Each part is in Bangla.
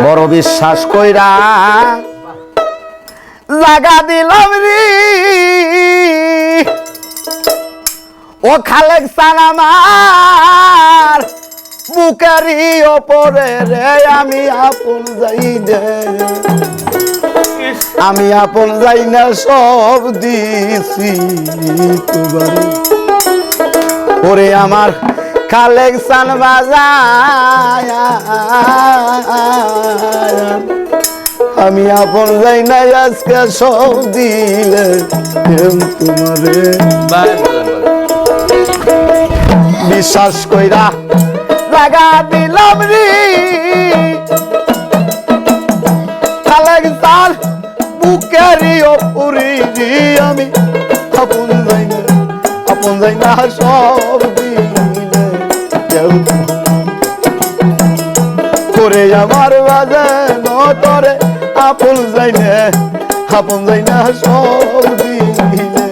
বড় বিশ্বাস কইরা জাগা দিলাম রে। ও খালেক সান আমার বুকেরই ওপরে রে, আমি আপন যাই রে আমি আপন যাই না, সব দিছি ওরে আমার কালেকশন বাজায় আমি আপন যাই না আজকে সব দিলে তোমারে। বিশ্বাস কইরা জাগা দিলাম রে। কালেকশন বুকেরই ওপরে রে আমি আপন যাই না আপন যাই না সব আমার বাজে নতরে, আপন যাই না আপন যাই না সব দিলে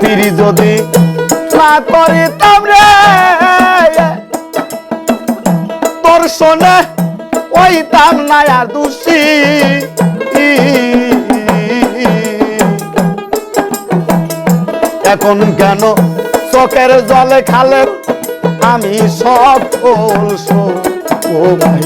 পিরি যদি না করিতাম তোর শোনে ওইতাম না আর দোষী। এখন কেন চোখের জলে খালে? আমি সব ও ভাই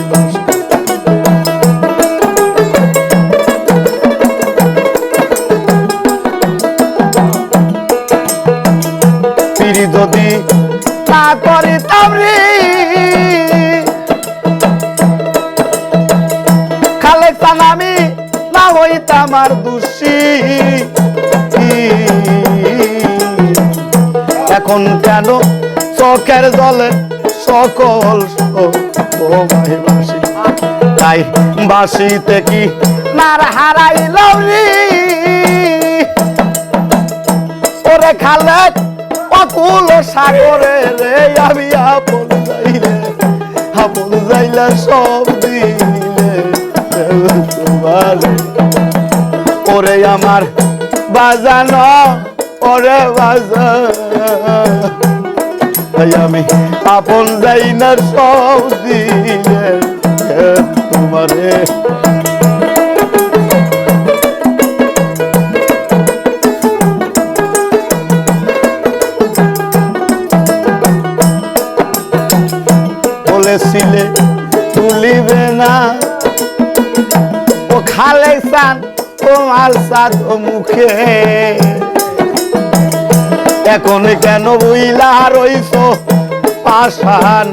আর দোষী এখন কেন সকল বাসি তাই বাসিতে কি নার হারাইলাম রে? ওরে খালেক অকুল সাগরে রে, আমি আপন যাইলে আপন যাইলে সব আমার বাজানো, ওরে তাই আমি আপন যাই না সব দিলে তোমারে তুলিবে না। ও খালে সান তোমার মুখে। এখন কেন বুইলা রইছ? পাশান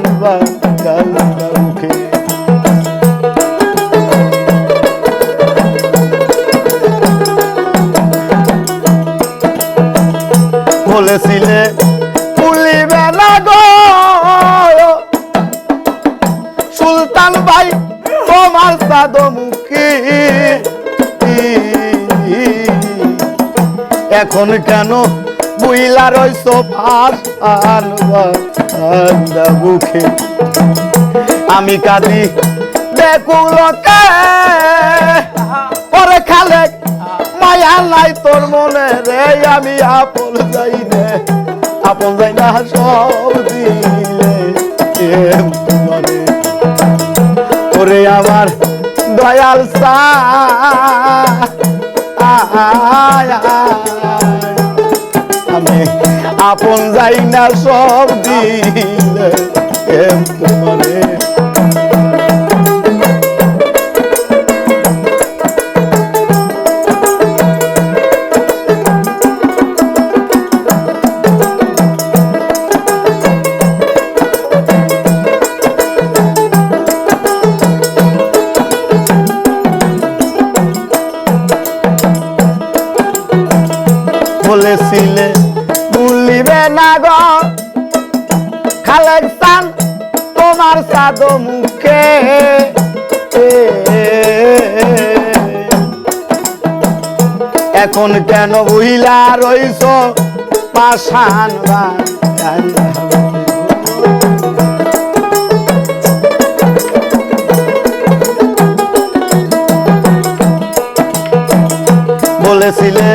মুখে। বলেছিলে সুলতান ভাই তোমার সাদ মুখে। এখন কেন বুইলা রইছ ফাঁস মুখে আমি কাঁদি বেকুলকে পরে খালে, মায়া নাই তোর মনে রে, আমি আপন যাই রে আপন যাই না সব দিলে ওরে আমার দয়াল সা আমি আপন যাই না সব দিলে। খালেক সান তোমার সাদ মুখে এখন কেন বুইলা রইছ? পাশান বলেছিলে